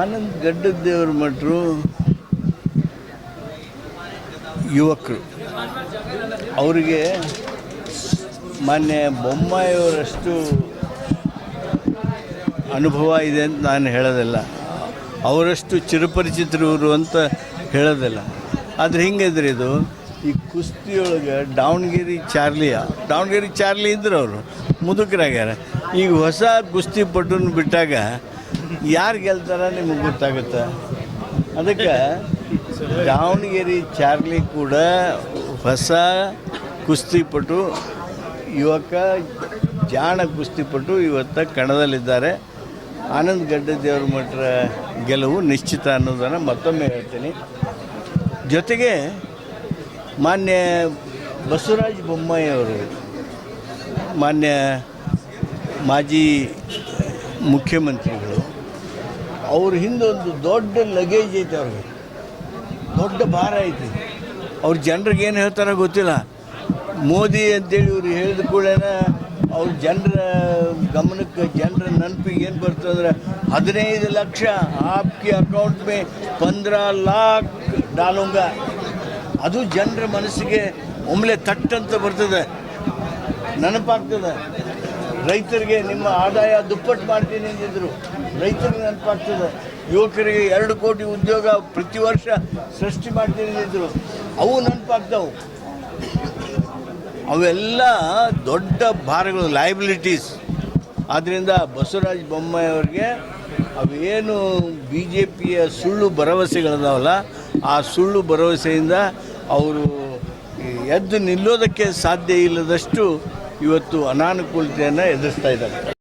ಆನಂದ್ ಗಡ್ಡದ್ದೇವ್ರ ಮಠರು ಯುವಕರು. ಅವರಿಗೆ ಮೊನ್ನೆ ಬೊಮ್ಮಾಯಿಯವರಷ್ಟು ಅನುಭವ ಇದೆ ಅಂತ ನಾನು ಹೇಳೋದಿಲ್ಲ. ಅವರಷ್ಟು ಚಿರಪರಿಚಿತರವರು ಅಂತ ಹೇಳೋದಿಲ್ಲ. ಆದರೆ ಹಿಂಗಿದ್ರೆ ಇದು? ಈ ಕುಸ್ತಿಯೊಳಗೆ ದಾವಣಗೆರೆ ಚಾರ್ಲಿಯ, ದಾವಣಗೆರೆ ಚಾರ್ಲಿ ಇದ್ರು ಅವರು, ಮುದುಕರಾಗ್ಯಾರ. ಈಗ ಹೊಸ ಕುಸ್ತಿ ಪಟ್ಟನ್ನು ಬಿಟ್ಟಾಗ ಯಾರು ಗೆಲ್ತಾರ ನಿಮಗೆ ಗೊತ್ತಾಗುತ್ತೆ. ಅದಕ್ಕೆ ದಾವಣಗೆರೆ ಚಾರ್ಲಿ ಕೂಡ ಹೊಸ ಕುಸ್ತಿಪಟು, ಯುವಕ ಜಾಣ ಕುಸ್ತಿಪಟು ಇವತ್ತು ಕಣದಲ್ಲಿದ್ದಾರೆ. ಆನಂದ್ ಗಡ್ಡದೇವ್ರ ಮಠರ ಗೆಲುವು ನಿಶ್ಚಿತ ಅನ್ನೋದನ್ನು ಮತ್ತೊಮ್ಮೆ ಹೇಳ್ತೀನಿ. ಜೊತೆಗೆ ಮಾನ್ಯ ಬಸವರಾಜ ಬೊಮ್ಮಾಯಿ ಅವರು, ಮಾನ್ಯ ಮಾಜಿ ಮುಖ್ಯಮಂತ್ರಿಗಳು ಅವ್ರ ಹಿಂದೊಂದು ದೊಡ್ಡ ಲಗೇಜ್ ಐತೆ ಅವ್ರಿಗೆ. ದೊಡ್ಡ ಭಾರ ಐತಿ. ಅವ್ರ ಜನರಿಗೆ ಏನು ಹೇಳ್ತಾರೋ ಗೊತ್ತಿಲ್ಲ. ಮೋದಿ ಅಂತೇಳಿ ಇವ್ರು ಹೇಳಿದ ಕೂಡಲೇ ಅವ್ರ ಜನರ ಗಮನಕ್ಕೆ, ಜನರ ನೆನಪಿಗೆ ಏನು ಬರ್ತದಂದ್ರೆ ಹದಿನೈದು ಲಕ್ಷ ಆಪ್ಗೆ ಅಕೌಂಟ್ ಮೇ ಪಂದ್ರ ಲಾಕ್ ಡಾಲುಂಗ. ಅದು ಜನರ ಮನಸ್ಸಿಗೆ ಒಮ್ಮೆಲೆ ತಟ್ಟಂತ ಬರ್ತದೆ. ನೆನಪಾಗ್ತದೆ. ರೈತರಿಗೆ ನಿಮ್ಮ ಆದಾಯ ದುಪ್ಪಟ್ಟು ಮಾಡ್ತೀನಿ ಅಂದಿದ್ರು. ರೈತರಿಗೆ ನೆನಪಾಗ್ತದೆ. ಯುವಕರಿಗೆ ಎರಡು ಕೋಟಿ ಉದ್ಯೋಗ ಪ್ರತಿ ವರ್ಷ ಸೃಷ್ಟಿ ಮಾಡ್ತೀನಿ ಅಂದಿದ್ರು. ಅವು ನೆನಪಾಗ್ತಾವು. ಅವೆಲ್ಲ ದೊಡ್ಡ ಭಾರಗಳು ಲಯಬಿಲಿಟೀಸ್ ಆದ್ದರಿಂದ ಬಸವರಾಜ ಬೊಮ್ಮಾಯಿ ಅವರಿಗೆ ಅವೇನು ಬಿ ಜೆ ಪಿಯ ಸುಳ್ಳು ಭರವಸೆಗಳಿದಾವಲ್ಲ, ಆ ಸುಳ್ಳು ಭರವಸೆಯಿಂದ ಅವರು ಎದ್ದು ನಿಲ್ಲೋದಕ್ಕೆ ಸಾಧ್ಯ ಇಲ್ಲದಷ್ಟು ಇವತ್ತು ಅನಾನುಕೂಲತೆಯನ್ನು ಎದುರಿಸ್ತಾ ಇದ್ದಾರೆ.